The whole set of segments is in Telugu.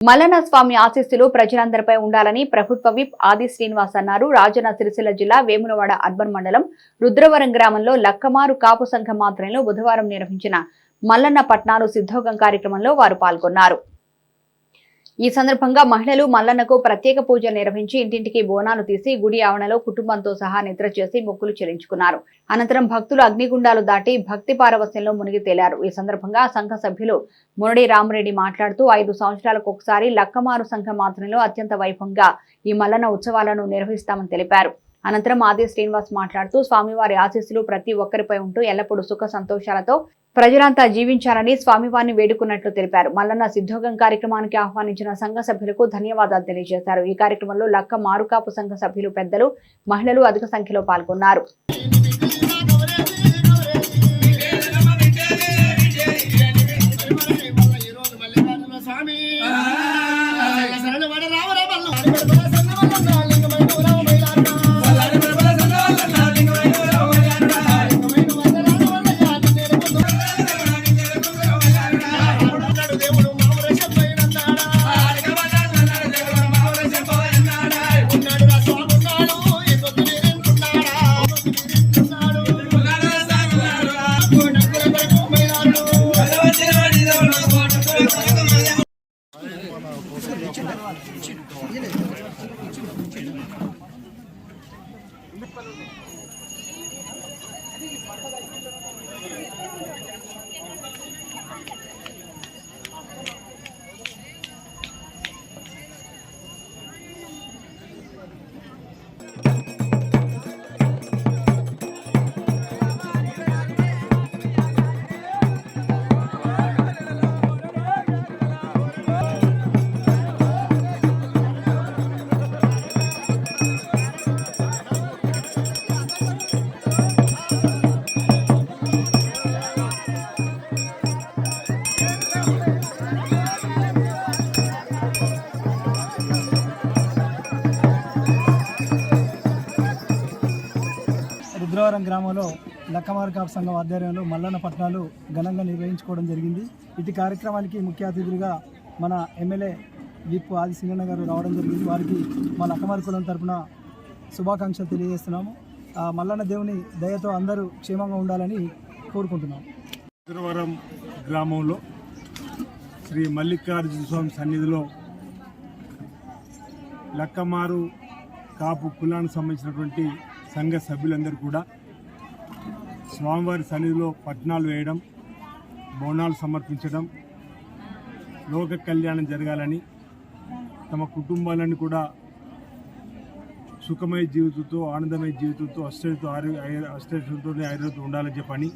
మల్లన్న స్వామి ఆశీస్సులు ప్రజలందరిపై ఉండాలని ప్రభుత్వ విప్ ఆది శ్రీనివాస్ అన్నారు. రాజన్న సిరిసిల్ల జిల్లా వేములవాడ అర్బన్ మండలం రుద్రవరం గ్రామంలో లక్కమారు కాపు సంఘం మాత్రంలో బుధవారం నిర్వహించిన మల్లన్న పట్నాలు సిద్ధోగం కార్యక్రమంలో వారు పాల్గొన్నారు. ఈ సందర్భంగా మహిళలు మల్లన్నకు ప్రత్యేక పూజలు నిర్వహించి ఇంటింటికి బోనాలు తీసి గుడి ఆవరణలో కుటుంబంతో సహా నిద్ర చేసి మొక్కులు చెల్లించుకున్నారు. అనంతరం భక్తులు అగ్నిగుండాలు దాటి భక్తి పారవస్యంలో మునిగి తేలారు. ఈ సందర్భంగా సంఘ సభ్యులు మురడి రామరెడ్డి మాట్లాడుతూ ఐదు సంవత్సరాలకు ఒకసారి లక్కమారు సంఘం ఆధ్వర్యంలో అత్యంత వైభవంగా ఈ మల్లన్న ఉత్సవాలను నిర్వహిస్తామని తెలిపారు. అనంతరం ఆది శ్రీనివాస్ మాట్లాడుతూ స్వామివారి ఆశీస్సులు ప్రతి ఒక్కరిపై ఉంటూ ఎల్లప్పుడూ సుఖ సంతోషాలతో ప్రజలంతా జీవించాలని స్వామివారిని వేడుకున్నట్లు తెలిపారు. మల్లన్న సిద్ధోగం కార్యక్రమానికి ఆహ్వానించిన సంఘ సభ్యులకు ధన్యవాదాలు తెలియజేశారు. ఈ కార్యక్రమంలో లక్క మారుకాపు సంఘ సభ్యులు పెద్దలు మహిళలు అధిక సంఖ్యలో పాల్గొన్నారు. అది రుద్రవరం గ్రామంలో లక్కమార్ కాపు సంఘం ఆధ్వర్యంలో మల్లన్న పట్నాలు ఘనంగా నిర్వహించుకోవడం జరిగింది. ఇటు కార్యక్రమానికి ముఖ్య అతిథులుగా మన ఎమ్మెల్యే విప్ ఆది సింగన్న గారు రావడం జరిగింది. వారికి మా లక్కమార్ కులం తరపున శుభాకాంక్షలు తెలియజేస్తున్నాము. ఆ మల్లన్న దేవుని దయతో అందరూ క్షేమంగా ఉండాలని కోరుకుంటున్నాము. ఉత్తరవరం గ్రామంలో శ్రీ మల్లికార్జున స్వామి సన్నిధిలో లక్కమారు కాపు కులానికి సంబంధించినటువంటి సంఘ సభ్యులందరూ కూడా స్వామివారి సన్నిధిలో పట్నాలు వేయడం బోనాలు సమర్పించడం లోక కళ్యాణం జరగాలని తమ కుటుంబాలను కూడా సుఖమయ జీవితంతో ఆనందమయ జీవితంతో అష్టతో ఆరోగ్య అష్టతో ఆరోగ్యంతో ఉండాలని చెప్పని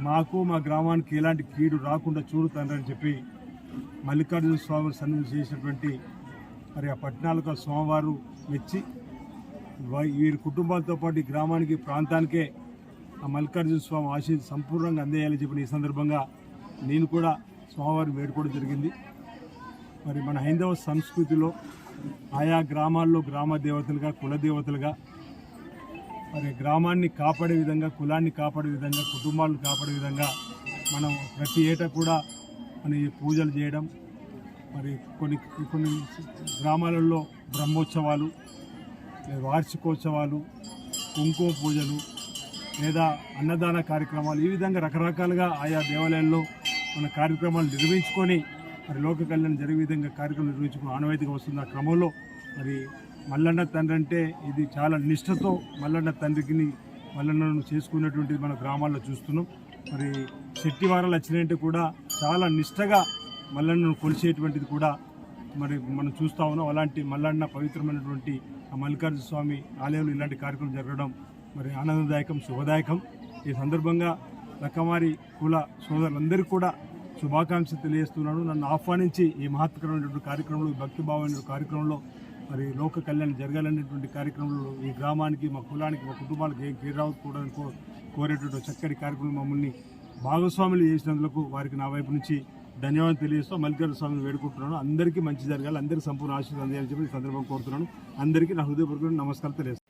మాకు మా గ్రామానికి ఎలాంటి కీడు రాకుండా చూడుతానని చెప్పి మల్లికార్జున స్వామి సన్నిధి చేసినటువంటి మరి ఆ పట్టణాలకు స్వామివారు మెచ్చి వీరి కుటుంబాలతో పాటు ఈ గ్రామానికి ప్రాంతానికే మల్లికార్జున స్వామి ఆశీస్ సంపూర్ణంగా అందేయాలని చెప్పిన ఈ సందర్భంగా నేను కూడా స్వామివారిని వేడుకోవడం జరిగింది. మరి మన హైందవ సంస్కృతిలో ఆయా గ్రామాల్లో గ్రామ దేవతలుగా కుల దేవతలుగా మరి గ్రామాన్ని కాపాడే విధంగా కులాన్ని కాపాడే విధంగా కుటుంబాలను కాపాడే విధంగా మనం ప్రతి ఏటా కూడా మన పూజలు చేయడం మరి కొన్ని కొన్ని గ్రామాలలో బ్రహ్మోత్సవాలు వార్షికోత్సవాలు కుంకుమ పూజలు లేదా అన్నదాన కార్యక్రమాలు ఈ విధంగా రకరకాలుగా ఆయా దేవాలయాల్లో మన కార్యక్రమాలు నిర్వహించుకొని మరి లోక కళ్యాణం జరిగే విధంగా కార్యక్రమం నిర్వహించుకుని ఆనవాయితీగా వస్తున్న ఆ క్రమంలో. మరి మల్లన్న తండ్రి అంటే ఇది చాలా నిష్ఠతో మల్లన్న తండ్రికి మల్లన్నను చేసుకున్నటువంటిది మన గ్రామాల్లో చూస్తున్నాం. మరి శెట్టి వారాలు వచ్చినాయంటే కూడా చాలా నిష్ఠగా మల్లన్నను కొలిసేటువంటిది కూడా మరి మనం చూస్తా ఉన్నాం. అలాంటి మల్లన్న పవిత్రమైనటువంటి మల్లికార్జున స్వామి ఆలయంలో ఇలాంటి కార్యక్రమం జరగడం మరి ఆనందదాయకం శుభదాయకం. ఈ సందర్భంగా లక్కమారి కుల సోదరులందరికీ కూడా శుభాకాంక్షలు తెలియజేస్తున్నాను. నన్ను ఆహ్వానించి ఈ మహత్కరమైనటువంటి కార్యక్రమంలో ఈ భక్తిభావమైన కార్యక్రమంలో మరి లోక కళ్యాణం జరగాలనేటువంటి కార్యక్రమంలో ఈ గ్రామానికి మా కులానికి మా కుటుంబానికి ఏం కీరావకూడదని కో కోరేటువంటి చక్కటి కార్యక్రమం మమ్మల్ని భాగస్వాములు చేసినందుకు వారికి నా వైపు నుంచి ధన్యవాదాలు తెలియజేస్తూ మల్లికార్జున స్వామిని వేడుకుంటున్నాను. అందరికీ మంచి జరగాలి అందరికీ సంపూర్ణ ఆశీర్వాదం అందియాలని చెప్పి ఈ సందర్భం కోరుతున్నాను. అందరికీ నా హృదయపూర్వక నమస్కారం తెలియజేస్తాను